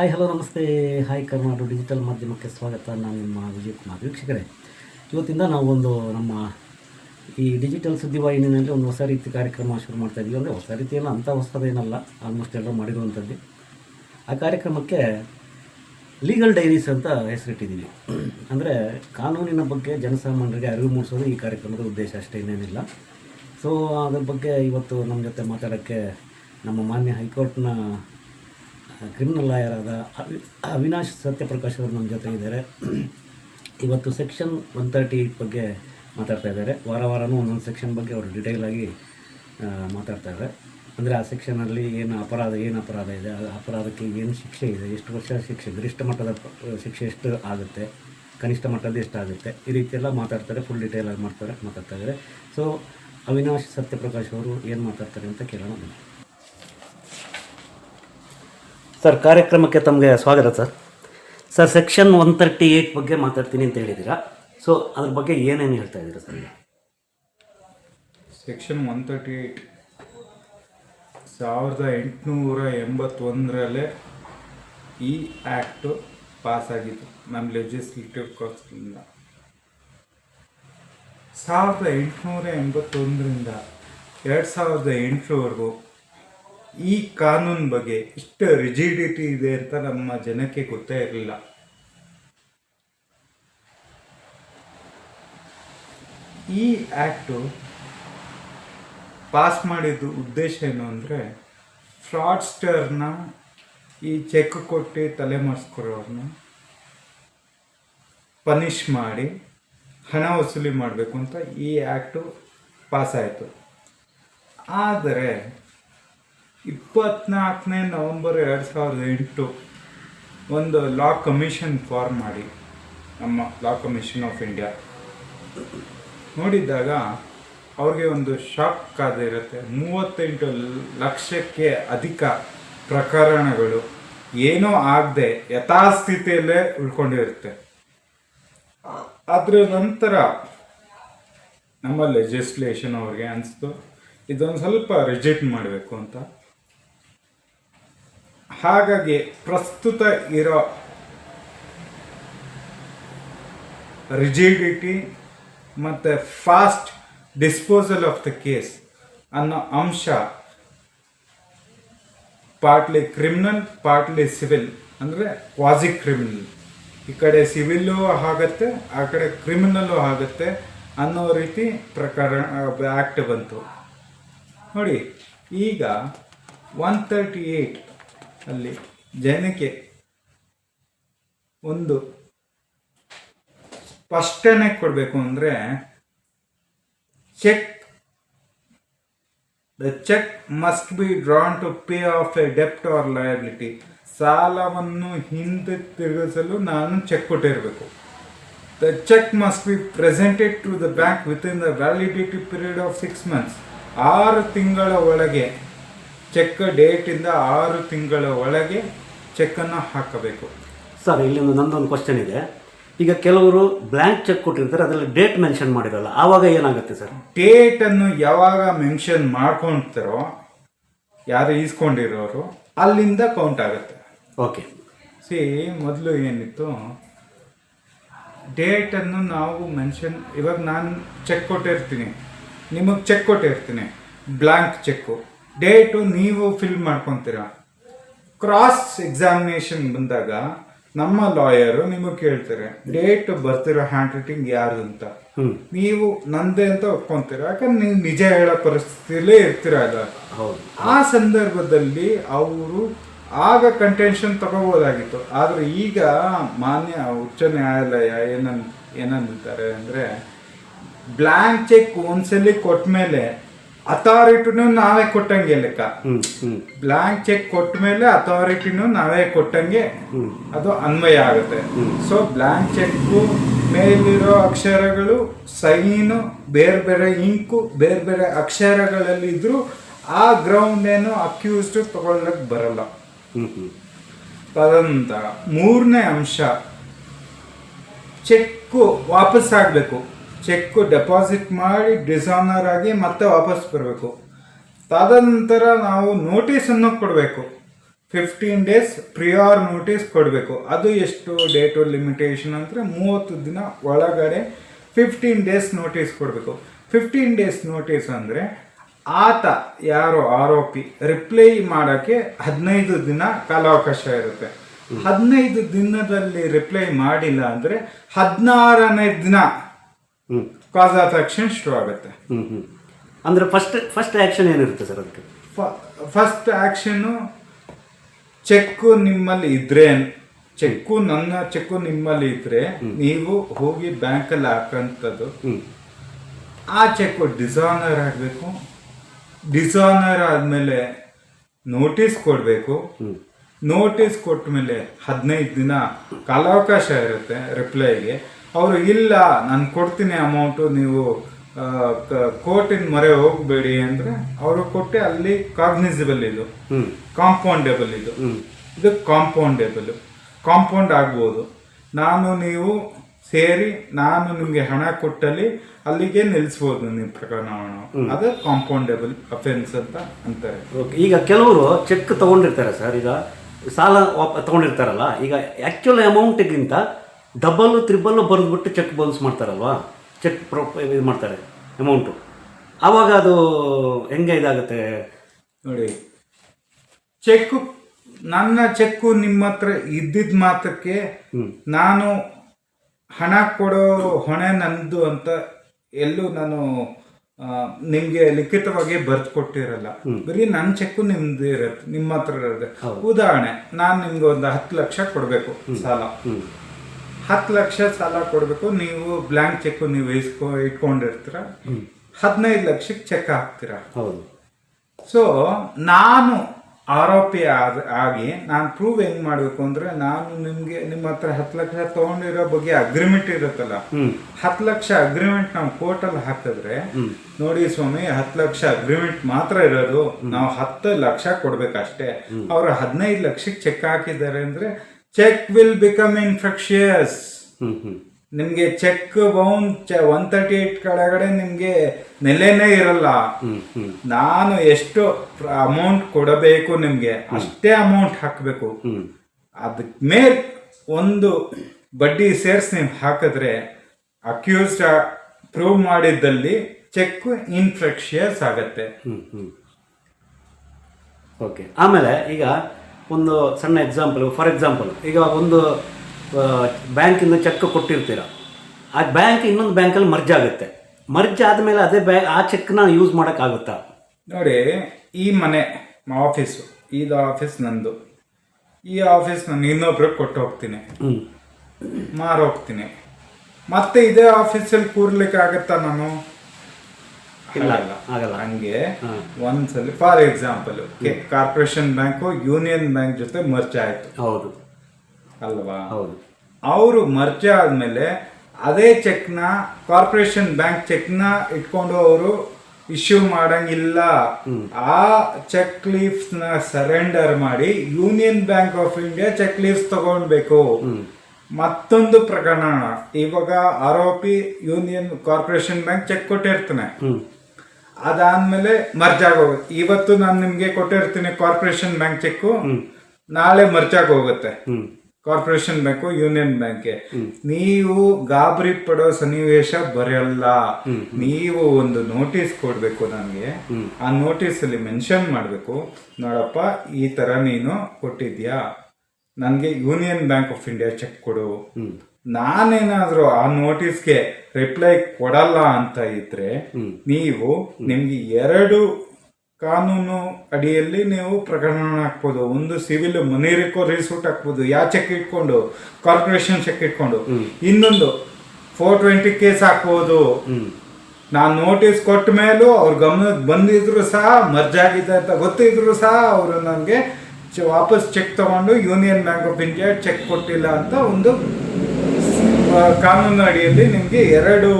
Hi hello ನಮಸ್ತೆ. Hi Karnataka digital ಮಾಧ್ಯಮಕ್ಕೆ ಸ್ವಾಗತ. ನಾನು ನಿಮ್ಮ ವಿಜಯ್ ಕುಮಾರ್. ವೀಕ್ಷಕರೇ, ಇವತ್ತಿಂದ ನಾವು ಒಂದು ನಮ್ಮ ಈ ಡಿಜಿಟಲ್ ಸುದ್ದಿವಾಹಿನಿಯಲ್ಲಿ ಒಂದು ಹೊಸ ರೀತಿ ಕಾರ್ಯಕ್ರಮ ಶುರು ಮಾಡ್ತಾ ಇದ್ದೀವಿ ಅಂದರೆ ಹೊಸ ರೀತಿಯಲ್ಲ ಅಂಥ ಹೊಸದೇನಲ್ಲ ಆಲ್ಮೋಸ್ಟ್ ಎಲ್ಲರೂ ಮಾಡಿರುವಂಥದ್ದು. ಆ ಕಾರ್ಯಕ್ರಮಕ್ಕೆ ಲೀಗಲ್ ಡೈರೀಸ್ ಅಂತ ಹೆಸರಿಟ್ಟಿದ್ದೀವಿ ಅಂದರೆ ಕಾನೂನಿನ ಬಗ್ಗೆ ಜನಸಾಮಾನ್ಯರಿಗೆ ಅರಿವು ಮೂಡಿಸೋದು ಈ ಕಾರ್ಯಕ್ರಮದ ಉದ್ದೇಶ ಅಷ್ಟೇ, ಇನ್ನೇನಿಲ್ಲ. ಸೊ ಅದ್ರ ಬಗ್ಗೆ ಇವತ್ತು ನಮ್ಮ ಜೊತೆ ಮಾತಾಡೋಕ್ಕೆ ನಮ್ಮ ಮಾನ್ಯ ಹೈಕೋರ್ಟ್ನ ಕ್ರಿಮಿನಲ್ ಲಾಯರಾದ ಅವಿ, ಅವಿನಾಶ್ ಸತ್ಯಪ್ರಕಾಶ್ ಅವರು ನಮ್ಮ ಜೊತೆ ಇದ್ದಾರೆ. ಇವತ್ತು ಸೆಕ್ಷನ್ ಒನ್ ತರ್ಟಿ ಏಯ್ಟ್ ಬಗ್ಗೆ ಮಾತಾಡ್ತಾ ಇದ್ದಾರೆ. ವಾರ ವಾರನೂ ಒಂದೊಂದು ಸೆಕ್ಷನ್ ಬಗ್ಗೆ ಅವರು ಡಿಟೇಲಾಗಿ ಮಾತಾಡ್ತಾ ಇದ್ದಾರೆ. ಅಂದರೆ ಆ ಸೆಕ್ಷನಲ್ಲಿ ಏನು ಅಪರಾಧ ಏನು ಅಪರಾಧ ಇದೆ, ಆ ಅಪರಾಧಕ್ಕೆ ಏನು ಶಿಕ್ಷೆ ಇದೆ, ಎಷ್ಟು ವರ್ಷ ಶಿಕ್ಷೆ, ಗರಿಷ್ಠ ಮಟ್ಟದ ಶಿಕ್ಷೆ ಎಷ್ಟು ಆಗುತ್ತೆ, ಕನಿಷ್ಠ ಮಟ್ಟದ ಎಷ್ಟು ಆಗುತ್ತೆ, ಈ ರೀತಿ ಎಲ್ಲ ಮಾತಾಡ್ತಾರೆ ಫುಲ್ ಡಿಟೇಲಾಗಿ ಮಾಡ್ತಾರೆ, ಮಾತಾಡ್ತಾ ಇದ್ದಾರೆ. ಸೊ ಅವಿನಾಶ್ ಸತ್ಯಪ್ರಕಾಶ್ ಅವರು ಏನು ಮಾತಾಡ್ತಾರೆ ಅಂತ ಕೇಳೋಣ. ಸರ್, ಕಾರ್ಯಕ್ರಮಕ್ಕೆ ತಮಗೆ ಸ್ವಾಗತ sir. Sir section one thirty eight ಬಗ್ಗೆ ಮಾತಾಡ್ತೀನಿ ಅಂತ ಹೇಳಿದ್ದೀರಾ? ಸೊ ಅದ್ರ ಬಗ್ಗೆ ಏನೇನು ಹೇಳ್ತಾ ಇದ್ದೀರಾ sir section one thirty eight ಸಾವಿರದ ಎಂಟುನೂರ ಎಂಬತ್ತೊಂದರಲ್ಲೇ ಈ ಆ್ಯಕ್ಟು ಪಾಸಾಗಿತ್ತು ನಮ್ಮ ಲೆಜಿಸ್ಲೇಟಿವ್ ಕೌನ್ಸಿಲಿಂದ ಸಾವಿರದ ಎಂಟುನೂರ ಎಂಬತ್ತೊಂದರಿಂದ ಎರಡು ಸಾವಿರದ ಎಂಟರವರೆಗೂ ಈ ಕಾನೂನು ಬಗ್ಗೆ ಇಷ್ಟು ರಿಜಿಡಿಟಿ ಇದೆ ಅಂತ ನಮ್ಮ ಜನಕ್ಕೆ ಗೊತ್ತೇ ಇರಲಿಲ್ಲ. ಈ ಆ್ಯಕ್ಟು ಪಾಸ್ ಮಾಡಿದ್ದು ಉದ್ದೇಶ ಏನು ಅಂದರೆ ಫ್ರಾಡ್ಸ್ಟರ್ನ ಈ ಚೆಕ್ ಕೊಟ್ಟು ತಲೆ ಪನಿಷ್ ಮಾಡಿ ಹಣ ವಸೂಲಿ ಮಾಡಬೇಕು ಅಂತ ಈ ಆ್ಯಕ್ಟು ಆಯಿತು ಆದರೆ ಇಪ್ಪತ್ನಾಲ್ಕನೇ ನವಂಬರ್ ಎರಡು ಸಾವಿರದ ಎಂಟು ಒಂದು ಲಾ ಕಮಿಷನ್ ಫಾರ್ಮ್ ಮಾಡಿ, ನಮ್ಮ ಲಾ ಕಮಿಷನ್ ಆಫ್ ಇಂಡಿಯಾ. ನೋಡಿದಾಗ ಅವ್ರಿಗೆ ಒಂದು ಶಾಕ್ ಇರುತ್ತೆ. ಮೂವತ್ತೆಂಟು ಲಕ್ಷಕ್ಕೆ ಅಧಿಕ ಪ್ರಕರಣಗಳು ಏನೂ ಆಗದೆ ಯಥಾಸ್ಥಿತಿಯಲ್ಲೇ ಉಳ್ಕೊಂಡಿರುತ್ತೆ. ಅದರ ನಂತರ ನಮ್ಮ ಲೆಜಿಸ್ಲೇಷನ್ ಅವ್ರಿಗೆ ಅನಿಸ್ತು, ಇದೊಂದು ಸ್ವಲ್ಪ ರಿಜೆಕ್ಟ್ ಮಾಡಬೇಕು ಅಂತ. ಹಾಗಾಗಿ ಪ್ರಸ್ತುತ ಇರೋ ರಿಜಿಡಿಟಿ ಮತ್ತು fast disposal of the case ಅನ್ನೋ ಅಂಶ ಪಾರ್ಟ್ಲಿ ಕ್ರಿಮಿನಲ್ ಪಾರ್ಟ್ಲಿ ಸಿವಿಲ್ ಅಂದರೆ ಕ್ವಾಸಿ ಕ್ರಿಮಿನಲ್ ಈ ಕಡೆ ಸಿವಿಲ್ಲು ಆಗುತ್ತೆ, ಆ ಕಡೆ ಕ್ರಿಮಿನಲ್ಲು ಆಗುತ್ತೆ ಅನ್ನೋ ರೀತಿ ಪ್ರಕರಣ ಆ್ಯಕ್ಟ್ ಬಂತು. ನೋಡಿ, ಈಗ ಒನ್ ತರ್ಟಿ ಏಯ್ಟ್ ಅಲ್ಲಿ ಜನಕ್ಕೆ ಒಂದು ಸ್ಪಷ್ಟನೆ ಕೊಡಬೇಕು ಅಂದರೆ cheque the cheque must be drawn to pay of a ಡೆಪ್ಟ್ or liability ಸಾಲವನ್ನು ಹಿಂದೆ ತಿರುಗಿಸಲು ನಾನು cheque ಕೊಟ್ಟಿರಬೇಕು. The cheque must be presented to the bank within the validity period of six months ಆರು ತಿಂಗಳ ಒಳಗೆ ಚೆಕ್ ಡೇಟಿಂದ ಆರು ತಿಂಗಳ ಒಳಗೆ ಚೆಕ್ಕನ್ನು ಹಾಕಬೇಕು. ಸರ್ ಇಲ್ಲಿ ಒಂದು ನಂದೊಂದು ಕ್ವಶನ್ ಇದೆ. ಈಗ ಕೆಲವರು ಬ್ಲ್ಯಾಂಕ್ ಚೆಕ್ ಕೊಟ್ಟಿರ್ತಾರೆ ಅದರಲ್ಲಿ ಡೇಟ್ ಮೆನ್ಷನ್ ಮಾಡಿರಲ್ಲ ಆವಾಗ ಏನಾಗುತ್ತೆ ಸರ್? ಡೇಟನ್ನು ಯಾವಾಗ ಮೆನ್ಷನ್ ಮಾಡ್ಕೊಳ್ತಾರೋ ಯಾರು ಈಸ್ಕೊಂಡಿರೋರು ಅಲ್ಲಿಂದ ಕೌಂಟ್ ಆಗುತ್ತೆ. ಓಕೆ ಸಿ ಮೊದಲು ಏನಿತ್ತು? ಡೇಟನ್ನು ನಾವು ಮೆನ್ಷನ್ ಇವಾಗ ನಾನು ಚೆಕ್ ಕೊಟ್ಟಿರ್ತೀನಿ. ನಿಮಗೆ ಚೆಕ್ ಕೊಟ್ಟಿರ್ತೀನಿ. ಬ್ಲ್ಯಾಂಕ್ ಚೆಕ್ಕು ಡೇಟು ನೀವು ಫಿಲ್ ಮಾಡ್ಕೊತೀರಾ? ಕ್ರಾಸ್ ಎಕ್ಸಾಮಿನೇಷನ್ ಬಂದಾಗ ನಮ್ಮ ಲಾಯರು ನಿಮಗೆ ಕೇಳ್ತಾರೆ ಡೇಟ್ ಬರ್ತಿರೋ ಹ್ಯಾಂಡ್ ರೈಟಿಂಗ್ ಯಾರು ಅಂತ? ನೀವು ನಂದೇ ಅಂತ ಒಪ್ಕೊಂತೀರ? ಯಾಕಂದ್ರೆ ನೀವು ನಿಜ ಹೇಳೋ ಪರಿಸ್ಥಿತಿಲೇ ಇರ್ತೀರಲ್ಲ ಹೌದು. ಆ ಸಂದರ್ಭದಲ್ಲಿ ಅವರು ಆಗ ಕಂಟೆನ್ಷನ್ ತಗೋಬೋದಾಗಿತ್ತು. ಆದರೆ ಈಗ ಮಾನ್ಯ ಉಚ್ಚ ನ್ಯಾಯಾಲಯ ಏನನ್ ಏನಂತಾರೆ ಅಂದರೆ ಬ್ಲ್ಯಾಂಕ್ ಚೆಕ್ ಒಂದ್ಸಲಿ ಕೊಟ್ಟ ಮೇಲೆ ಅಥಾರಿಟಿನೂ ನಾವೇ ಕೊಟ್ಟಂಗೆ ಲೆಕ್ಕ ಬ್ಲಾಂಕ್ ಚೆಕ್ ಕೊಟ್ಟ ಮೇಲೆ ಅಥಾರಿಟಿನೂ ನಾವೇ ಕೊಟ್ಟಂಗೆ ಅದು ಅನ್ವಯ ಆಗುತ್ತೆ. ಸೊ ಬ್ಲಾಂಕ್ ಚೆಕ್ ಮೇಲಿರೋ ಅಕ್ಷರಗಳು ಸೈನು ಬೇರೆ ಬೇರೆ ಇಂಕು ಬೇರೆ ಬೇರೆ ಅಕ್ಷರಗಳಲ್ಲಿ ಇದ್ರೂ ಆ ಗ್ರೌಂಡ್ ಏನು ಅಕ್ಯೂಸ್ಡ್ ತಗೊಳ್ಳಕ್ ಬರಲ್ಲ. ತದನಂತರ ಮೂರನೇ ಅಂಶ. ಚೆಕ್ಕು ವಾಪಸ್ ಆಗಬೇಕು ಚೆಕ್ಕು ಡೆಪಾಸಿಟ್ ಮಾಡಿ ಡಿಸಾನರ್ ಆಗಿ ಮತ್ತೆ ವಾಪಸ್ ಬರಬೇಕು. ತದನಂತರ ನಾವು ನೋಟಿಸನ್ನು ಕೊಡಬೇಕು. ಫಿಫ್ಟೀನ್ ಡೇಸ್ ಪ್ರಿಯಾರ್ ನೋಟಿಸ್ ಕೊಡಬೇಕು. ಅದು ಎಷ್ಟು ಡೇಟು ಲಿಮಿಟೇಷನ್ ಅಂದರೆ ಮೂವತ್ತು ದಿನ ಒಳಗಡೆ ಫಿಫ್ಟೀನ್ ಡೇಸ್ ನೋಟಿಸ್ ಕೊಡಬೇಕು. ಫಿಫ್ಟೀನ್ ಡೇಸ್ ನೋಟಿಸ್ ಅಂದರೆ ಆತ ಯಾರು ಆರೋಪಿ ರಿಪ್ಲೈ ಮಾಡೋಕ್ಕೆ ಹದಿನೈದು ದಿನ ಕಾಲಾವಕಾಶ ಇರುತ್ತೆ. ಹದಿನೈದು ದಿನದಲ್ಲಿ ರಿಪ್ಲೈ ಮಾಡಿಲ್ಲ ಅಂದರೆ ಹದಿನಾರನೇ ದಿನ ಕಾಸ್ ಆಫ್ ಆಕ್ಷನ್ ಶುರು ಆಗುತ್ತೆ. ಹ್ಞೂ ಹ್ಞೂ ಅಂದರೆ ಫಸ್ಟ್ ಫಸ್ಟ್ ಆ್ಯಕ್ಷನ್ ಏನಿರುತ್ತೆ ಸರ್ ಅದಕ್ಕೆ? ಫಸ್ಟ್ ಆಕ್ಷನ್ನು ಚೆಕ್ಕು ನಿಮ್ಮಲ್ಲಿ ಇದ್ರೆ ಚೆಕ್ಕು ನನ್ನ ಚೆಕ್ಕು ನಿಮ್ಮಲ್ಲಿ ಇದ್ರೆ ನೀವು ಹೋಗಿ ಬ್ಯಾಂಕಲ್ಲಿ ಹಾಕಂಥದ್ದು. ಆ ಚೆಕ್ಕು ಡಿಸಾನರ್ ಆಗಬೇಕು. ಡಿಸಾನರ್ ಆದಮೇಲೆ ನೋಟಿಸ್ ಕೊಡಬೇಕು. ನೋಟಿಸ್ ಕೊಟ್ಟ ಮೇಲೆ ಹದಿನೈದು ದಿನ ಕಾಲಾವಕಾಶ ಇರುತ್ತೆ ರಿಪ್ಲೈಗೆ ಅವರು ಇಲ್ಲ ನಾನು ಕೊಡ್ತೀನಿ ಅಮೌಂಟು ನೀವು ಕೋರ್ಟಿನ ಮೊರೆ ಹೋಗಬೇಡಿ ಅಂದರೆ ಅವರು ಕೊಟ್ಟೆ ಅಲ್ಲಿ ಕಾಗ್ನಿಸಿಬಲ್ ಇದು. ಕಾಂಪೌಂಡೇಬಲ್ ಇದು. ಇದು ಕಾಂಪೌಂಡೇಬಲ್ ಕಾಂಪೌಂಡ್ ಆಗ್ಬೋದು. ನಾನು ನೀವು ಸೇರಿ ನಾನು ನಿಮಗೆ ಹಣ ಕೊಟ್ಟಲ್ಲಿ ಅಲ್ಲಿಗೆ ನಿಲ್ಲಿಸ್ಬೋದು ನಿಮ್ಮ ಪ್ರಕರಣವನ್ನು ಅದು ಕಾಂಪೌಂಡೇಬಲ್ ಅಫೆನ್ಸ್ ಅಂತ ಅಂತಾರೆ. ಈಗ ಕೆಲವರು ಚೆಕ್ ತಗೊಂಡಿರ್ತಾರೆ ಸರ್. ಈಗ ಸಾಲ ತಗೊಂಡಿರ್ತಾರಲ್ಲ ತೊಗೊಂಡಿರ್ತಾರಲ್ಲ. ಈಗ ಆ್ಯಕ್ಚುಲ್ ಅಮೌಂಟಿಗಿಂತ ಡಬಲ್ ತ್ರಿಬಲ್ ಬರೆದ್ಬಿಟ್ಟು ಚೆಕ್ ಬೌನ್ಸ್ ಮಾಡ್ತಾರಲ್ವಾ? ಚೆಕ್ ಪ್ರೊ ಇದು ಮಾಡ್ತಾರೆ ಅಮೌಂಟು ಆವಾಗ ಅದು ಹೆಂಗೆ ಇದಾಗುತ್ತೆ? ನೋಡಿ ಚೆಕ್ ನನ್ನ ಚೆಕ್ಕು ನಿಮ್ಮ ಹತ್ರ ಇದ್ದಿದ್ದ ಮಾತ್ರಕ್ಕೆ ನಾನು ಹಣ ಕೊಡೋ ಹೊಣೆ ನಂದು ಅಂತ ಎಲ್ಲೂ ನಾನು ನಿಮಗೆ ಲಿಖಿತವಾಗಿ ಬರ್ದು ಕೊಟ್ಟಿರಲ್ಲ ಬರೀ ನನ್ನ ಚೆಕ್ಕು ನಿಮ್ದು ಇರತ್ತೆ ನಿಮ್ಮ ಹತ್ರ ಇರುತ್ತೆ. ಉದಾಹರಣೆ ನಾನು ನಿಮ್ಗೆ ಒಂದು ಹತ್ತು ಲಕ್ಷ ಕೊಡಬೇಕು ಸಾಲ. ಹತ್ತು ಲಕ್ಷ ಸಾಲ ಕೊಡಬೇಕು ನೀವು ಬ್ಲ್ಯಾಂಕ್ ಚೆಕ್ ನೀವು ಇಸ್ಕೊ ಇಟ್ಕೊಂಡಿರ್ತೀರ. ಹದಿನೈದು ಲಕ್ಷಕ್ಕೆ ಚೆಕ್ ಹಾಕ್ತೀರ. ಹೌದು. ಸೊ ನಾನು ಆರೋಪಿ ಆದ ಆಗಿ ನಾನು ಪ್ರೂವ್ ಹೆಂಗ್ ಮಾಡಬೇಕು ಅಂದ್ರೆ ನಾನು ನಿಮ್ಗೆ ನಿಮ್ಮ ಹತ್ರ ಹತ್ತು ಲಕ್ಷ ತಗೊಂಡಿರೋ ಬಗ್ಗೆ ಅಗ್ರಿಮೆಂಟ್ ಇರುತ್ತಲ್ಲ. ಹತ್ತು ಲಕ್ಷ ಅಗ್ರಿಮೆಂಟ್ ನಾವು ಕೋರ್ಟಲ್ಲಿ ಹಾಕಿದ್ರೆ ನೋಡಿ ಸ್ವಾಮಿ ಹತ್ತು ಲಕ್ಷ ಅಗ್ರಿಮೆಂಟ್ ಮಾತ್ರ ಇರೋದು. ನಾವು ಹತ್ತು ಲಕ್ಷ ಕೊಡ್ಬೇಕಷ್ಟೇ. ಅವ್ರು ಹದಿನೈದು ಲಕ್ಷಕ್ಕೆ ಚೆಕ್ ಹಾಕಿದ್ದಾರೆ ಅಂದ್ರೆ ಚೆಕ್ ವಿಲ್ ಬಿಕಮ್ ಇನ್ಫೆಕ್ಷಿಯಸ್. ನಿಮ್ಗೆ cheque bounce one thirty eight ಕೆಳಗಡೆ ನಿಮಗೆ ನೆಲೆನೇ ಇರಲ್ಲ. ನಾನು ಎಷ್ಟು ಅಮೌಂಟ್ ಕೊಡಬೇಕು ನಿಮಗೆ ಅಷ್ಟೇ ಅಮೌಂಟ್ ಹಾಕಬೇಕು. ಅದಕ್ಕೆ ಮೇಲ್ ಒಂದು ಬಡ್ಡಿ ಸೇರ್ಸ್ ನೀವು ಹಾಕಿದ್ರೆ ಅಕ್ಯೂಸ್ಡ್ ಪ್ರೂವ್ ಮಾಡಿದ್ದಲ್ಲಿ ಚೆಕ್ ಇನ್ಫೆಕ್ಷಿಯಸ್ ಆಗತ್ತೆ. ಓಕೆ. ಆಮೇಲೆ ಈಗ ಒಂದು ಸಣ್ಣ ಎಕ್ಸಾಂಪಲ್ ಫಾರ್ ಎಕ್ಸಾಂಪಲ್ ಈಗ ಒಂದು ಬ್ಯಾಂಕಿಂದ ಚೆಕ್ ಕೊಟ್ಟಿರ್ತೀರ. ಆ ಬ್ಯಾಂಕ್ ಇನ್ನೊಂದು ಬ್ಯಾಂಕಲ್ಲಿ ಮರ್ಜ್ ಆಗುತ್ತೆ. ಮರ್ಜ್ ಆದಮೇಲೆ ಅದೇ ಬ್ಯಾಂಕ್ ಆ ಚೆಕ್ನ ಯೂಸ್ ಮಾಡೋಕ್ಕಾಗುತ್ತಾ? ನೋಡಿ ಈ ಮನೆ ಆಫೀಸು ಇದು ಆಫೀಸ್ ನಂದು. ಈ ಆಫೀಸ್ ನಾನು ಇನ್ನೊಬ್ರಿಗೆ ಕೊಟ್ಟು ಹೋಗ್ತೀನಿ. ಮಾರೋಗ್ತೀನಿ. ಮತ್ತೆ ಇದೇ ಆಫೀಸಲ್ಲಿ ಕೂರ್ಲಿಕ್ಕೆ ಆಗುತ್ತಾ ನಾನು? ಇಲ್ಲ, ಆಗಲ್ಲ. ಹಂಗೆ ಒಂದ್ಸಲ for example corporation bank union bank ಜೊತೆ ಮರ್ಚ್ ಆಯ್ತು. ಹೌದು. ಅಲ್ವಾ? ಹೌದು. ಅವರು ಮರ್ಚೆ ಆದ್ಮೇಲೆ ಅದೇ ಚೆಕ್ನ ಕಾರ್ಪೊರೇಷನ್ ಬ್ಯಾಂಕ್ ಚೆಕ್ನ ಇಟ್ಕೊಂಡು ಅವರು ಇಶ್ಯೂ ಮಾಡಂಗಿಲ್ಲ. ಆ ಚೆಕ್ ಲೀಫ್ಸ್ನ ಸರೆಂಡರ್ ಮಾಡಿ union bank of India cheque leaves ತಗೊಳ್ಬೇಕು. ಮತ್ತೊಂದು ಪ್ರಕರಣ ಇವಾಗ ಆರೋಪಿ ಯೂನಿಯನ್ ಕಾರ್ಪೊರೇಷನ್ ಬ್ಯಾಂಕ್ ಚೆಕ್ ಕೊಟ್ಟಿರ್ತಾನೆ. ಅದಾದ್ಮೇಲೆ ಮರ್ಜ್ ಆಗೋಗುತ್ತೆ. ಇವತ್ತು ನಾನು ನಿಮ್ಗೆ ಕೊಟ್ಟಿರ್ತೀನಿ ಕಾರ್ಪೊರೇಷನ್ ಬ್ಯಾಂಕ್ ಚೆಕ್ಕು. ನಾಳೆ ಮರ್ಜ್ ಹೋಗುತ್ತೆ ಹ್ಞೂ ಕಾರ್ಪೊರೇಷನ್ ಬ್ಯಾಂಕು ಯೂನಿಯನ್ ಬ್ಯಾಂಕ್ ನೀವು ಗಾಬರಿ ಪಡೋ ಸನ್ನಿವೇಶ ಬರಲ್ಲ. ನೀವು ಒಂದು ನೋಟಿಸ್ ಕೊಡ್ಬೇಕು ನನಗೆ. ಆ ನೋಟಿಸ್ ಅಲ್ಲಿ ಮೆನ್ಷನ್ ಮಾಡಬೇಕು. ನೋಡಪ್ಪ ಈ ತರ ನೀನು ಕೊಟ್ಟಿದ್ಯಾ? ನನಗೆ union bank of India cheque ಕೊಡು. ನಾನೇನಾದ್ರೂ ಆ ನೋಟಿಸ್ಗೆ ರಿಪ್ಲೈ ಕೊಡಲ್ಲ ಅಂತ ಇದ್ರೆ ನೀವು ನಿಮ್ಗೆ ಎರಡು ಕಾನೂನು ಅಡಿಯಲ್ಲಿ ನೀವು ಪ್ರಕರಣ ಹಾಕ್ಬೋದು. ಒಂದು ಸಿವಿಲ್ ಮನಿ ರಿಕವರಿ ಸೂಟ್ ಹಾಕ್ಬೋದು. ಯಾವ ಚೆಕ್ ಇಟ್ಕೊಂಡು ಕಾರ್ಪೊರೇಷನ್ ಚೆಕ್ ಇಟ್ಕೊಂಡು. ಇನ್ನೊಂದು ಫೋರ್ ಟ್ವೆಂಟಿ ಕೇಸ್ ಹಾಕ್ಬೋದು. ನಾನು ನೋಟಿಸ್ ಕೊಟ್ಟ ಮೇಲೂ ಅವ್ರ ಗಮನಕ್ಕೆ ಬಂದಿದ್ರು ಸಹ ಮರ್ಜಾಗಿದೆ ಅಂತ ಗೊತ್ತಿದ್ರು ಸಹ ಅವರು ನನಗೆ ವಾಪಸ್ ಚೆಕ್ ತಗೊಂಡು union bank of India cheque ಕೊಟ್ಟಿಲ್ಲ ಅಂತ ಒಂದು ಕಾನೂನು ಅಡಿಯಲ್ಲಿ ನಿಮಗೆ ಎರಡು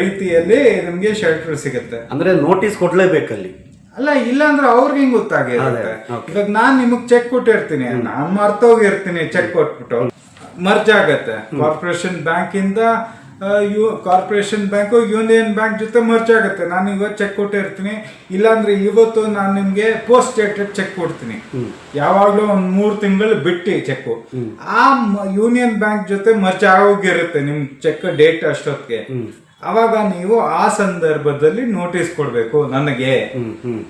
ರೀತಿಯಲ್ಲಿ ನಿಮಗೆ ಶೆಲ್ಟರ್ ಸಿಗುತ್ತೆ. ಅಂದ್ರೆ ನೋಟಿಸ್ ಕೊಡ್ಲೇಬೇಕಲ್ಲಿ? ಅಲ್ಲ ಇಲ್ಲ ಅಂದ್ರೆ ಅವ್ರಿಗೆ ಹಿಂಗ್ ಗೊತ್ತಾಗಿರುತ್ತೆ. ಇವಾಗ ನಾನ್ ನಿಮಗ್ ಚೆಕ್ ಕೊಟ್ಟಿರ್ತೀನಿ. ನಾನ್ ಮರ್ತೋಗಿರ್ತೀನಿ ಚೆಕ್ ಕೊಟ್ಬಿಟ್ಟು. ಮರ್ಜ್ ಆಗತ್ತೆ ಕಾರ್ಪೊರೇಷನ್ ಬ್ಯಾಂಕ್ ಇಂದ ಯು ಕಾರ್ಪೊರೇಷನ್ ಬ್ಯಾಂಕು ಯೂನಿಯನ್ ಬ್ಯಾಂಕ್ ಜೊತೆ ಮರ್ಜ್ ಆಗುತ್ತೆ. ನಾನು ಇವತ್ತು ಚೆಕ್ ಕೊಟ್ಟಿರ್ತೀನಿ ಇಲ್ಲಾಂದರೆ ಇವತ್ತು ನಾನು ನಿಮಗೆ ಪೋಸ್ಟ್ ಡೇಟೆಡ್ ಚೆಕ್ ಕೊಡ್ತೀನಿ. ಯಾವಾಗಲೂ ಒಂದು ಮೂರು ತಿಂಗಳು ಬಿಟ್ಟು ಚೆಕ್ಕು ಆ ಯೂನಿಯನ್ ಬ್ಯಾಂಕ್ ಜೊತೆ ಮರ್ಜ್ ಆಗೋಗಿರುತ್ತೆ ನಿಮ್ಮ ಚೆಕ್ ಡೇಟ್ ಅಷ್ಟೊತ್ತಿಗೆ. ಅವಾಗ ನೀವು ಆ ಸಂದರ್ಭದಲ್ಲಿ ನೋಟಿಸ್ ಕೊಡಬೇಕು ನನಗೆ.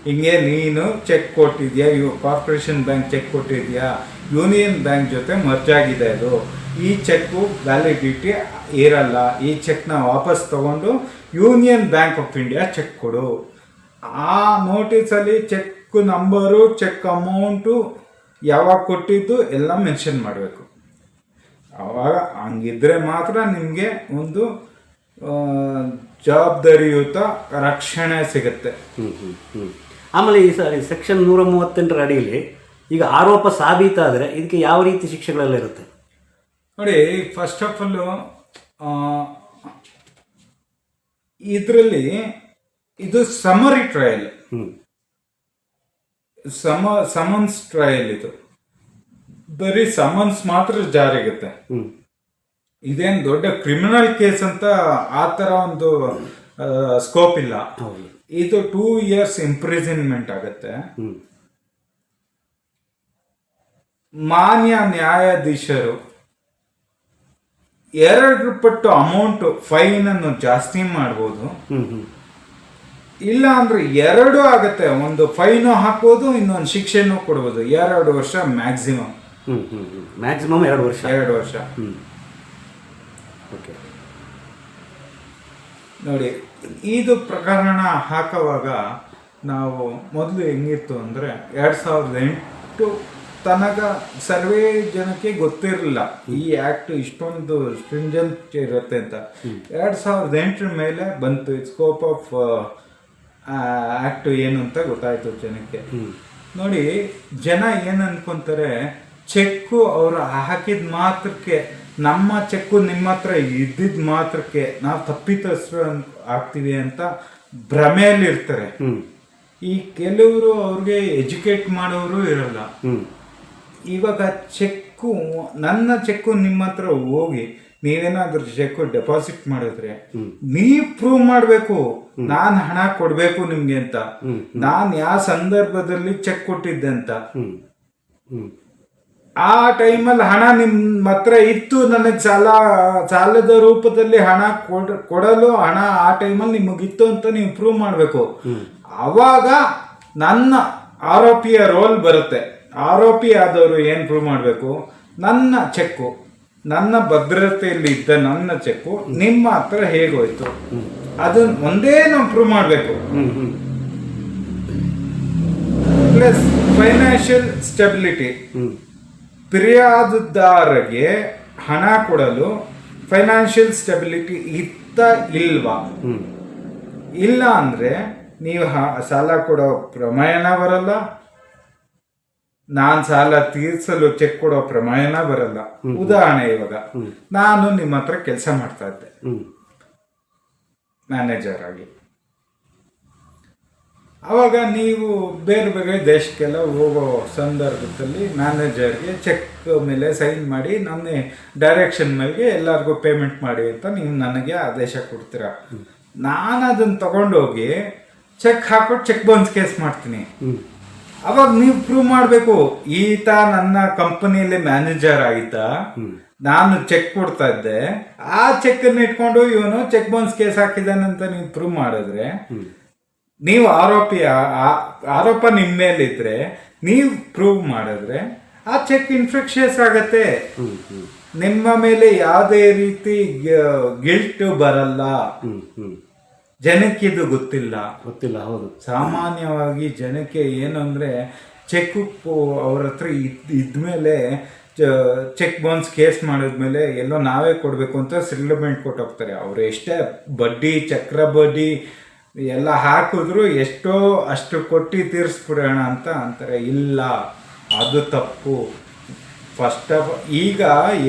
ಹಿಂಗೆ ನೀನು ಚೆಕ್ ಕೊಟ್ಟಿದ್ಯಾ ಇವು ಕಾರ್ಪೊರೇಷನ್ ಬ್ಯಾಂಕ್ ಚೆಕ್ ಕೊಟ್ಟಿದ್ಯಾ? ಯೂನಿಯನ್ ಬ್ಯಾಂಕ್ ಜೊತೆ ಮರ್ಜ್ ಆಗಿದೆ ಅದು. ಈ ಚೆಕ್ಕು ವ್ಯಾಲಿಡಿಟಿ ಇರಲ್ಲ ಈ ಚೆಕ್ನ ವಾಪಸ್ ತಗೊಂಡು union bank of India cheque ಕೊಡು. ಆ ನೋಟಿಸಲ್ಲಿ ಚೆಕ್ ನಂಬರು ಚೆಕ್ ಅಮೌಂಟು ಯಾವಾಗ ಕೊಟ್ಟಿದ್ದು ಎಲ್ಲ ಮೆನ್ಷನ್ ಮಾಡಬೇಕು. ಅವಾಗ ಹಂಗಿದ್ರೆ ಮಾತ್ರ ನಿಮಗೆ ಒಂದು ಜವಾಬ್ದಾರಿಯುತ ರಕ್ಷಣೆ ಸಿಗುತ್ತೆ. ಆಮೇಲೆ ಈ ಸಾರಿ ಸೆಕ್ಷನ್ ನೂರ ಮೂವತ್ತೆಂಟರ ಅಡಿಯಲ್ಲಿ ಈಗ ಆರೋಪ ಸಾಬೀತಾದರೆ ಇದಕ್ಕೆ ಯಾವ ರೀತಿ ಶಿಕ್ಷೆಗಳೆಲ್ಲ ಇರುತ್ತೆ? ನೋಡಿ ಫಸ್ಟ್ ಆಫ್ ಆಲ್ ಇದರಲ್ಲಿ ಇದು ಸಮರಿ ಟ್ರಯಲ್ ಸಮ ಸಮನ್ಸ್ ಟ್ರಯಲ್ ಇದು. ಬರೀ ಸಮನ್ಸ್ ಮಾತ್ರ ಜಾರಿಗುತ್ತೆ. ಇದೇನು ದೊಡ್ಡ ಕ್ರಿಮಿನಲ್ ಕೇಸ್ ಅಂತ ಆ ಥರ ಒಂದು ಸ್ಕೋಪ್ ಇಲ್ಲ. ಇದು ಟೂ ಇಯರ್ಸ್ ಇಂಪ್ರಿಸನ್ಮೆಂಟ್ ಆಗುತ್ತೆ. ಮಾನ್ಯ ನ್ಯಾಯಾಧೀಶರು ಎರಡು ಪಟ್ಟು ಅಮೌಂಟ್ ಫೈನ್ ಅನ್ನು ಜಾಸ್ತಿ ಮಾಡ್ಬೋದು. ಇಲ್ಲ ಅಂದ್ರೆ ಎರಡು ಆಗತ್ತೆ. ಒಂದು ಫೈನು ಹಾಕ್ಬೋದು ಇನ್ನೊಂದು ಶಿಕ್ಷೆನೂ ಕೊಡ್ಬೋದು. ಎರಡು ವರ್ಷ ಮ್ಯಾಕ್ಸಿಮಮ್ ಮ್ಯಾಕ್ಸಿಮಮ್ ಎರಡು ವರ್ಷ. ಎರಡು ವರ್ಷ. ನೋಡಿ ಇದು ಪ್ರಕರಣ ಹಾಕುವಾಗ ನಾವು ಮೊದಲು ಹೆಂಗಿತ್ತು ಅಂದರೆ ಎರಡು ಸಾವಿರದ ಎಂಟು ತನಕ ಸರ್ವೇ ಜನಕ್ಕೆ ಗೊತ್ತಿರಲಿಲ್ಲ. ಈ ಆ್ಯಕ್ಟ್ ಇಷ್ಟೊಂದು ಸ್ಟ್ರಿಂಜೆಂಟ್ ಇರುತ್ತೆ ಅಂತ. ಎರಡು ಸಾವಿರದ ಎಂಟರ ಮೇಲೆ ಬಂತು. ಸ್ಕೋಪ್ ಆಫ್ ಆ್ಯಕ್ಟ್ ಏನು ಅಂತ ಗೊತ್ತಾಯ್ತು ಜನಕ್ಕೆ. ನೋಡಿ ಜನ ಏನು ಅನ್ಕೊಂತಾರೆ ಚೆಕ್ಕು ಅವರು ಹಾಕಿದ ಮಾತ್ರಕ್ಕೆ ನಮ್ಮ ಚೆಕ್ಕು ನಿಮ್ಮ ಹತ್ರ ಇದ್ದಿದ್ ಮಾತ್ರಕ್ಕೆ ನಾವು ತಪ್ಪಿತಸ್ರು ಆಗ್ತೀವಿ ಅಂತ ಭ್ರಮೆಯಲ್ಲಿ ಇರ್ತಾರೆ ಈ ಕೆಲವರು ಅವ್ರಿಗೆ ಎಜುಕೇಟ್ ಮಾಡೋರು ಇರಲ್ಲ. ಇವಾಗ ಚೆಕ್ಕು ನನ್ನ ಚೆಕ್ಕು ನಿಮ್ಮ ಹತ್ರ ಹೋಗಿ ನೀವೇನಾದ್ರೂ ಚೆಕ್ ಡೆಪಾಸಿಟ್ ಮಾಡಿದ್ರೆ ನೀವು ಪ್ರೂವ್ ಮಾಡಬೇಕು. ನಾನು ಹಣ ಕೊಡಬೇಕು ನಿಮ್ಗೆ ಅಂತ. ನಾನು ಯಾವ ಸಂದರ್ಭದಲ್ಲಿ ಚೆಕ್ ಕೊಟ್ಟಿದ್ದೆ ಅಂತ. ಆ ಟೈಮಲ್ಲಿ ಹಣ ನಿಮ್ಮ ಹತ್ರ ಇತ್ತು. ನನಗೆ ಸಾಲ ಸಾಲದ ರೂಪದಲ್ಲಿ ಹಣ ಕೊಡ್ ಕೊಡಲು ಹಣ ಆ ಟೈಮಲ್ಲಿ ನಿಮಗಿತ್ತು ಅಂತ ನೀವು ಪ್ರೂವ್ ಮಾಡಬೇಕು. ಅವಾಗ ನನ್ನ ಆರೋಪಿಯ ರೋಲ್ ಬರುತ್ತೆ. ಆರೋಪಿ ಆದವರು ಏನು ಪ್ರೂವ್ ಮಾಡಬೇಕು? ನನ್ನ ಚೆಕ್ಕು ನನ್ನ ಭದ್ರತೆಯಲ್ಲಿ ಇದ್ದ ನನ್ನ ಚೆಕ್ಕು ನಿಮ್ಮ ಹತ್ರ ಹೇಗೋಯ್ತು? ಅದನ್ನ ಒಂದೇ ನಾವು ಪ್ರೂವ್ ಮಾಡಬೇಕು. Plus financial stability hmm. ಫಿರ್ಯಾದುದಾರಗೆ ಹಣ ಕೊಡಲು ಫೈನಾನ್ಷಿಯಲ್ ಸ್ಟೆಬಿಲಿಟಿ ಇತ್ತ ಇಲ್ವಾ? ಇಲ್ಲ ಅಂದ್ರೆ ನೀವು ಸಾಲ ಕೊಡೋ ಪ್ರಮಾಣ ಬರಲ್ಲ ನಾನ್ ಸಾಲ ತೀರಿಸಲು ಚೆಕ್ ಕೊಡೋ ಪ್ರಮಾಣ ಬರಲ್ಲ. ಉದಾಹರಣೆ ಇವಾಗ. ನಾನು ನಿಮ್ಮ ಹತ್ರ ಕೆಲಸ ಮಾಡ್ತಾ ಇದ್ದೆ. ಮ್ಯಾನೇಜರ್ ಆಗಿ. ಅವಾಗ ನೀವು ಬೇರೆ ಬೇರೆ ದೇಶಕ್ಕೆಲ್ಲ ಹೋಗೋ ಸಂದರ್ಭದಲ್ಲಿ ಮ್ಯಾನೇಜರ್ಗೆ ಚೆಕ್ ಮೇಲೆ ಸೈನ್ ಮಾಡಿ ನನ್ನ ಡೈರೆಕ್ಷನ್ ಮೇಲೆ ಎಲ್ಲರಿಗೂ ಪೇಮೆಂಟ್ ಮಾಡಿ ಅಂತ ನೀವು ನನಗೆ ಆದೇಶ ಕೊಡ್ತೀರಾ? ನಾನು ಅದನ್ನು ತಗೊಂಡೋಗಿ ಚೆಕ್ ಹಾಕ್ಬಿಟ್ಟು ಚೆಕ್ ಬೌನ್ಸ್ ಕೇಸ್ ಮಾಡ್ತೀನಿ. ಅವಾಗ ನೀವು ಪ್ರೂವ್ ಮಾಡಬೇಕು ಈತ ನನ್ನ ಕಂಪನಿಯಲ್ಲಿ ಮ್ಯಾನೇಜರ್ ಆಯಿತಾ ನಾನು ಚೆಕ್ ಕೊಡ್ತಾ ಇದ್ದೆ. ಆ ಚೆಕ್ ಅನ್ನು ಇಟ್ಕೊಂಡು ಇವನು ಚೆಕ್ ಬೌನ್ಸ್ ಕೇಸ್ ಅಂತ ನೀವು ಪ್ರೂವ್ ಮಾಡಿದ್ರೆ ನೀವು ಆರೋಪಿ ಆರೋಪ ನಿಮ್ಮ ಮೇಲಿದ್ರೆ ನೀವು ಪ್ರೂವ್ ಮಾಡಿದ್ರೆ ಆ ಚೆಕ್ ಇನ್ಫೆಕ್ಷಿಯಸ್ ಆಗತ್ತೆ. ನಿಮ್ಮ ಮೇಲೆ ಯಾವುದೇ ರೀತಿ ಗಿಲ್ಟ್ ಬರಲ್ಲ. ಜನಕ್ಕಿದು ಗೊತ್ತಿಲ್ಲ. ಗೊತ್ತಿಲ್ಲ ಹೌದು. ಸಾಮಾನ್ಯವಾಗಿ ಜನಕ್ಕೆ ಏನು ಅಂದರೆ ಚೆಕ್ ಅವ್ರ ಹತ್ರ ಇದ್ ಇದ್ಮೇಲೆ ಚೆಕ್ ಬೌನ್ಸ್ ಕೇಸ್ ಮಾಡಿದ್ಮೇಲೆ ಎಲ್ಲೋ ನಾವೇ ಕೊಡಬೇಕು ಅಂತ ಸೆಟಲ್ಮೆಂಟ್ ಕೊಟ್ಟು ಹೋಗ್ತಾರೆ ಅವ್ರು ಎಷ್ಟೇ ಬಡ್ಡಿ ಚಕ್ರ ಬಡ್ಡಿ ಎಲ್ಲ ಹಾಕಿದ್ರು ಎಷ್ಟೋ ಅಷ್ಟು ಕೊಟ್ಟು ತೀರಿಸ್ಬಿಡೋಣ ಅಂತ ಅಂತಾರೆ. ಇಲ್ಲ ಅದು ತಪ್ಪು. ಫಸ್ಟ್ ಆಫ್ ಈಗ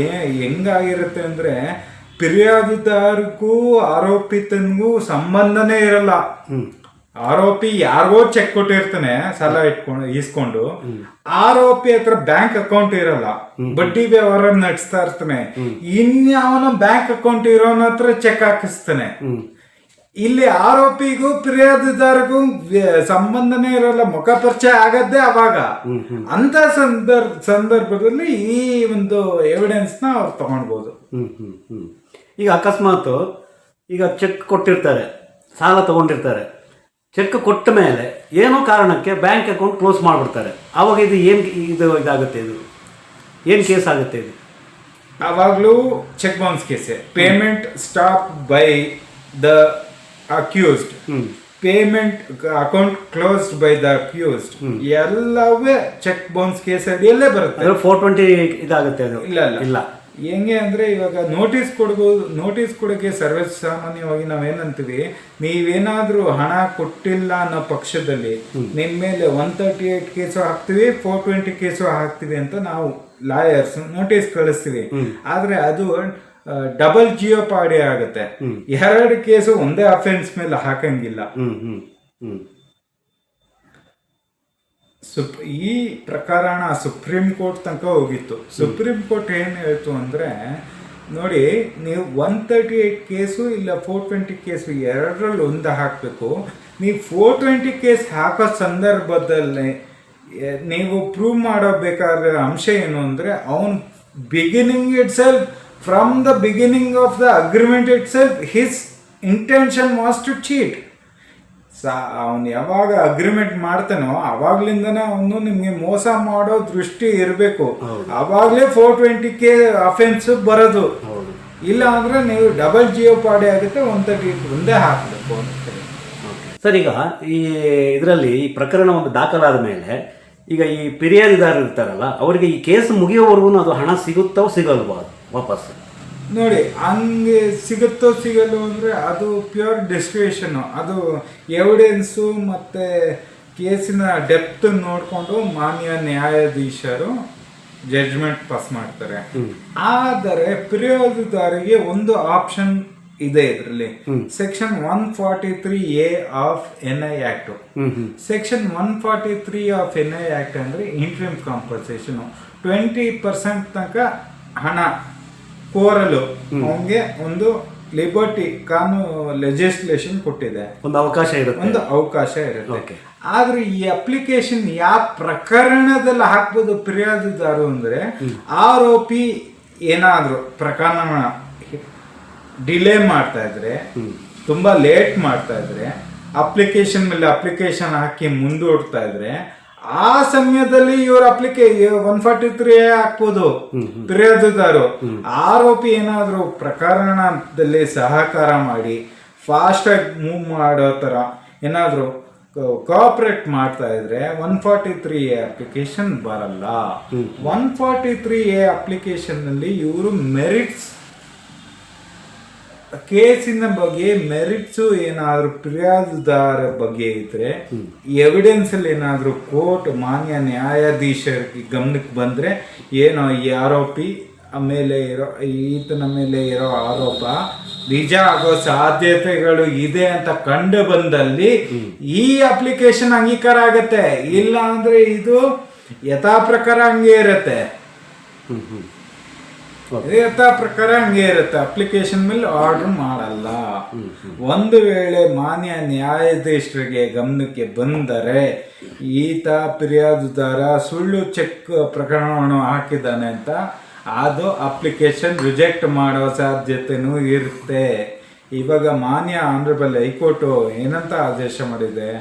ಏ ಹೆಂಗಾಗಿರುತ್ತೆ ಅಂದರೆ ಫಿರ್ಯಾದುದಾರಗೂ ಆರೋಪಿತನಿಗೂ ಸಂಬಂಧನೇ ಇರಲ್ಲ. ಆರೋಪಿ ಯಾರಿಗೋ ಚೆಕ್ ಕೊಟ್ಟಿರ್ತಾನೆ ಸಾಲ ಇಟ್ಕೊಂಡು ಇಸ್ಕೊಂಡು ಆರೋಪಿ ಹತ್ರ ಬ್ಯಾಂಕ್ ಅಕೌಂಟ್ ಇರಲ್ಲ. ಬಡ್ಡಿ ವ್ಯವಹಾರ ನಡೆಸ್ತಾ ಇರ್ತಾನೆ. ಇನ್ಯಾವನ ಬ್ಯಾಂಕ್ ಅಕೌಂಟ್ ಇರೋನ ಹತ್ರ ಚೆಕ್ ಹಾಕಿಸ್ತಾನೆ. ಇಲ್ಲಿ ಆರೋಪಿಗೂ ಫಿರ್ಯಾದುದಾರಿಗೂ ಸಂಬಂಧನೇ ಇರಲ್ಲ. ಮುಖ ಪರಿಚಯ ಆಗದ್ದೇ ಅವಾಗ. ಅಂತ ಸಂದರ್ಭ ಸಂದರ್ಭದಲ್ಲಿ ಈ ಒಂದು ಎವಿಡೆನ್ಸ್ನ ಅವ್ರು ತಗೊಂಡ್ಬೋದು. ಈಗ ಅಕಸ್ಮಾತ್ ಈಗ ಚೆಕ್ ಕೊಟ್ಟಿರ್ತಾರೆ ಸಾಲ ತಗೊಂಡಿರ್ತಾರೆ. ಚೆಕ್ ಕೊಟ್ಟ ಮೇಲೆ ಏನೋ ಕಾರಣಕ್ಕೆ ಬ್ಯಾಂಕ್ ಅಕೌಂಟ್ ಕ್ಲೋಸ್ ಮಾಡಿಬಿಡ್ತಾರೆ. ಆವಾಗ ಇದು ಏನು ಇದು ಇದಾಗುತ್ತೆ ಇದು? ಏನು ಕೇಸ್ ಆಗುತ್ತೆ ಇದು? ಆವಾಗಲೂ cheque bounce ಕೇಸೆ. Payment stop by the accused. Payment account closed by the accused. ಎಲ್ಲವೇ cheque bounce case ಎಲ್ಲೇ ಬರುತ್ತೆ. ಫೋರ್ ಟ್ವೆಂಟಿ ಇದಾಗುತ್ತೆ ಅದು. ಇಲ್ಲ. ಇಲ್ಲ. ಹೆಂಗೆ ಅಂದ್ರೆ ಇವಾಗ ನೋಟಿಸ್ ಕೊಡ್ಬೋದು ನೋಟಿಸ್ ಕೊಡೋಕ್ಕೆ ಸರ್ವೇ ಸಾಮಾನ್ಯವಾಗಿ ನಾವೇನಂತೀವಿ ನೀವೇನಾದರೂ ಹಣ ಕೊಟ್ಟಿಲ್ಲ ಅನ್ನೋ ಪಕ್ಷದಲ್ಲಿ ನಿಮ್ ಮೇಲೆ ಒನ್ ತರ್ಟಿ ಏಟ್ ಕೇಸು ಹಾಕ್ತೀವಿ ಫೋರ್ ಟ್ವೆಂಟಿ ಕೇಸು ಹಾಕ್ತೀವಿ ಅಂತ ನಾವು ಲಾಯರ್ಸ್ ನೋಟಿಸ್ ಕಳಿಸ್ತೀವಿ. ಆದ್ರೆ ಅದು ಡಬಲ್ ಜಿಯೋ ಪಾಡಿ ಆಗುತ್ತೆ. ಎರಡು ಕೇಸು ಒಂದೇ ಅಫೆನ್ಸ್ ಮೇಲೆ ಹಾಕಂಗಿಲ್ಲ. ಸುಪ್ ಈ ಪ್ರಕರಣ ಸುಪ್ರೀಂ ಕೋರ್ಟ್ ತನಕ ಹೋಗಿತ್ತು. ಸುಪ್ರೀಂ ಕೋರ್ಟ್ ಏನು ಹೇಳ್ತು ಅಂದರೆ ನೋಡಿ ನೀವು ಒನ್ ತರ್ಟಿ ಏಟ್ ಕೇಸು ಇಲ್ಲ ಫೋರ್ ಟ್ವೆಂಟಿ ಕೇಸು ಎರಡರಲ್ಲಿ ಒಂದು ಹಾಕಬೇಕು. ನೀವು ಫೋರ್ ಟ್ವೆಂಟಿ ಕೇಸ್ ಹಾಕೋ ಸಂದರ್ಭದಲ್ಲಿ ನೀವು ಪ್ರೂವ್ ಮಾಡಬೇಕಾದ ಅಂಶ ಏನು ಅಂದರೆ ಅವನು beginning itself from the beginning of the agreement itself his intention was to cheat ಸಾ ಅವನು ಯಾವಾಗ ಅಗ್ರಿಮೆಂಟ್ ಮಾಡ್ತಾನೋ ಅವಾಗ್ಲಿಂದನೇ ಅವನು ನಿಮ್ಗೆ ಮೋಸ ಮಾಡೋ ದೃಷ್ಟಿ ಇರಬೇಕು. ಅವಾಗಲೇ ಫೋರ್ ಟ್ವೆಂಟಿ ಕೆ ಅಫೆನ್ಸ್ ಬರೋದು. ಹೌದು. ಇಲ್ಲ ಅಂದ್ರೆ ನೀವು ಡಬಲ್ ಜಿಯೋ ಪಾಡಿ ಆಗುತ್ತೆ ಒನ್ ತರ್ಟಿ ಒಂದೇ ಹಾಕಬೇಕು ಅಂತ ಸರ್ ಈಗ ಈ ಇದರಲ್ಲಿ ಈ ಪ್ರಕರಣ ಒಂದು ದಾಖಲಾದ ಮೇಲೆ ಈಗ ಈ ಫಿರ್ಯಾದಿದಾರರು ಇರ್ತಾರಲ್ಲ ಅವರಿಗೆ ಈ ಕೇಸ್ ಮುಗಿಯೋವರೆಗೂ ಅದು ಹಣ ಸಿಗುತ್ತೋ ಸಿಗಲ್ವಾ? ಅದು ವಾಪಸ್ ನೋಡಿ ಹಂಗೆ ಸಿಗುತ್ತೋ ಸಿಗಲ್ಲೋ ಅಂದರೆ ಅದು ಪ್ಯೂರ್ ಡಿಸ್ಕ್ರಿಷನ್ ಅದು ಎವಿಡೆನ್ಸು ಮತ್ತು ಕೇಸಿನ ಡೆಪ್ತ್ ನೋಡಿಕೊಂಡು ಮಾನ್ಯ ನ್ಯಾಯಾಧೀಶರು ಜಡ್ಜ್ಮೆಂಟ್ ಪಾಸ್ ಮಾಡ್ತಾರೆ. ಆದರೆ ಫಿರ್ಯಾದಿದಾರಿಗೆ ಒಂದು ಆಪ್ಷನ್ ಇದೆ ಇದರಲ್ಲಿ. Section one forty three A of N I act section one forty three of N I act ಅಂದ್ರೆ ಇಂಟ್ರಿಮ್ ಕಾಂಪನ್ಸೇಷನ್ ಟ್ವೆಂಟಿ ಪರ್ಸೆಂಟ್ ತನಕ ಹಣ ಕೋರಲು. ಅವನಿಗೆ ಒಂದು ಲಿಬರ್ಟಿ ಕಾನೂನು ಲೆಜಿಸ್ಲೇಷನ್ ಕೊಟ್ಟಿದೆ. ಒಂದು ಅವಕಾಶ ಇರುತ್ತೆ. ಒಂದು ಅವಕಾಶ ಇರುತ್ತೆ. ಆದ್ರೆ ಈ ಅಪ್ಲಿಕೇಶನ್ ಯಾವ ಪ್ರಕರಣದಲ್ಲಿ ಹಾಕ್ಬೋದು ಫಿರ್ಯಾದಿದಾರು ಅಂದ್ರೆ ಆರೋಪಿ ಏನಾದ್ರು ಪ್ರಕರಣ ಡಿಲೇ ಮಾಡ್ತಾ ಇದ್ರೆ ತುಂಬಾ ಲೇಟ್ ಮಾಡ್ತಾ ಇದ್ರೆ ಅಪ್ಲಿಕೇಶನ್ ಮೇಲೆ ಅಪ್ಲಿಕೇಶನ್ ಹಾಕಿ ಮುಂದೂಡ್ತಾ ಇದ್ರೆ ಆ ಸಮಯದಲ್ಲಿ ಇವ್ರ ಅಪ್ಲಿಕೆ ಒನ್ ಫಾರ್ಟಿ ತ್ರೀ ಹಾಕ್ಬೋದು. ಫಿರ್ಯಾದಿದಾರು ಆರೋಪಿ ಏನಾದರೂ ಪ್ರಕರಣದಲ್ಲಿ ಸಹಕಾರ ಮಾಡಿ ಫಾಸ್ಟ್ ಆಗಿ ಮೂವ್ ಮಾಡೋ ತರ ಏನಾದರೂ ಕೋಆಪರೇಟ್ ಮಾಡ್ತಾ ಇದ್ರೆ one forty three A application ಬರಲ್ಲ. ಒನ್ ಫಾರ್ಟಿ ತ್ರೀ ಎ ಅಪ್ಲಿಕೇಶನ್ನಲ್ಲಿ ಇವರು ಮೆರಿಟ್ಸ್ ಕೇಸಿನ ಬಗ್ಗೆ, ಮೆರಿಟ್ಸು ಏನಾದರೂ ಫಿರ್ಯಾದುದಾರ ಬಗ್ಗೆ ಇದ್ರೆ ಎವಿಡೆನ್ಸ್ ಅಲ್ಲಿ ಏನಾದರೂ ಕೋರ್ಟ್, ಮಾನ್ಯ ನ್ಯಾಯಾಧೀಶರಿಗೆ ಗಮನಕ್ಕೆ ಬಂದ್ರೆ, ಏನೋ ಈ ಆರೋಪಿ ಆಮೇಲೆ ಇರೋ, ಈತನ ಮೇಲೆ ಇರೋ ಆರೋಪ ನಿಜ ಆಗೋ ಸಾಧ್ಯತೆಗಳು ಇದೆ ಅಂತ ಕಂಡು ಬಂದಲ್ಲಿ ಈ ಅಪ್ಲಿಕೇಶನ್ ಅಂಗೀಕಾರ ಆಗತ್ತೆ. ಇಲ್ಲ ಅಂದ್ರೆ ಇದು ಯಥಾ ಪ್ರಕಾರ ಹಂಗೆ ಇರತ್ತೆ. ಯಥಾ ಪ್ರಕಾರ ಹಂಗೆ ಇರುತ್ತೆ? ಅಪ್ಲಿಕೇಶನ್ ಮೇಲೆ ಆರ್ಡರ್ ಮಾಡಲ್ಲ. ಒಂದು ವೇಳೆ ಮಾನ್ಯ ನ್ಯಾಯಾಧೀಶರಿಗೆ ಗಮನಕ್ಕೆ ಬಂದರೆ ಈತ ಫಿರ್ಯಾದುದಾರ ಸುಳ್ಳು ಚೆಕ್ ಪ್ರಕರಣವನ್ನು ಹಾಕಿದ್ದಾನೆ ಅಂತ ಅದು ಅಪ್ಲಿಕೇಶನ್ ರಿಜೆಕ್ಟ್ ಮಾಡೋ ಸಾಧ್ಯತೆನೂ ಇರುತ್ತೆ. ಇವಾಗ ಮಾನ್ಯ ಆನರಬಲ್ ಹೈಕೋರ್ಟು ಏನಂತ ಆದೇಶ ಮಾಡಿದೆ?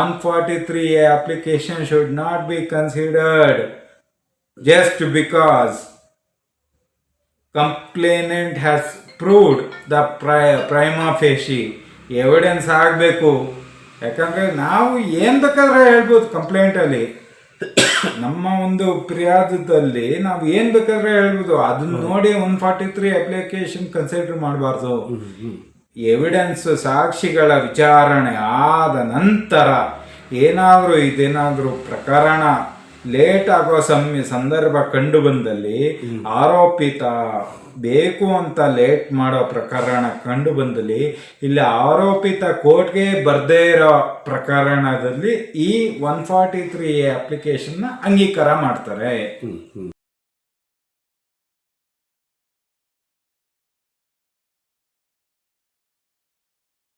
One forty three A application should not be considered just because complainant has proved the pri prima facie evidence ಆಗಬೇಕು. ಯಾಕಂದರೆ ನಾವು ಏನು ಬೇಕಾದ್ರೆ ಹೇಳ್ಬೋದು ಕಂಪ್ಲೇಂಟಲ್ಲಿ ನಮ್ಮ ಒಂದು ಪ್ರಿಯಾದದಲ್ಲಿ ನಾವು ಏನು ಬೇಕಾದ್ರೆ ಹೇಳ್ಬೋದು. ಅದನ್ನ ನೋಡಿ one forty three application consider ಮಾಡಬಾರ್ದು. ಎವಿಡೆನ್ಸ್ ಸಾಕ್ಷಿಗಳ ವಿಚಾರಣೆ ಆದ ನಂತರ ಏನಾದರೂ ಇದೇನಾದರೂ ಪ್ರಕರಣ ಲೇಟ್ ಆಗೋ ಸಮಯ ಸಂದರ್ಭ ಕಂಡು ಬಂದಲ್ಲಿ ಆರೋಪಿತ ಬೇಕು ಅಂತ ಲೇಟ್ ಮಾಡೋ ಪ್ರಕರಣ ಕಂಡು ಬಂದಲ್ಲಿ ಇಲ್ಲಿ ಆರೋಪಿತ ಕೋರ್ಟ್ಗೆ ಬರ್ದೇ ಇರೋ ಪ್ರಕರಣದಲ್ಲಿ ಈ ಒನ್ ಫಾರ್ಟಿ ತ್ರೀ ಅಪ್ಲಿಕೇಶನ್ನ ಅಂಗೀಕಾರ ಮಾಡ್ತಾರೆ.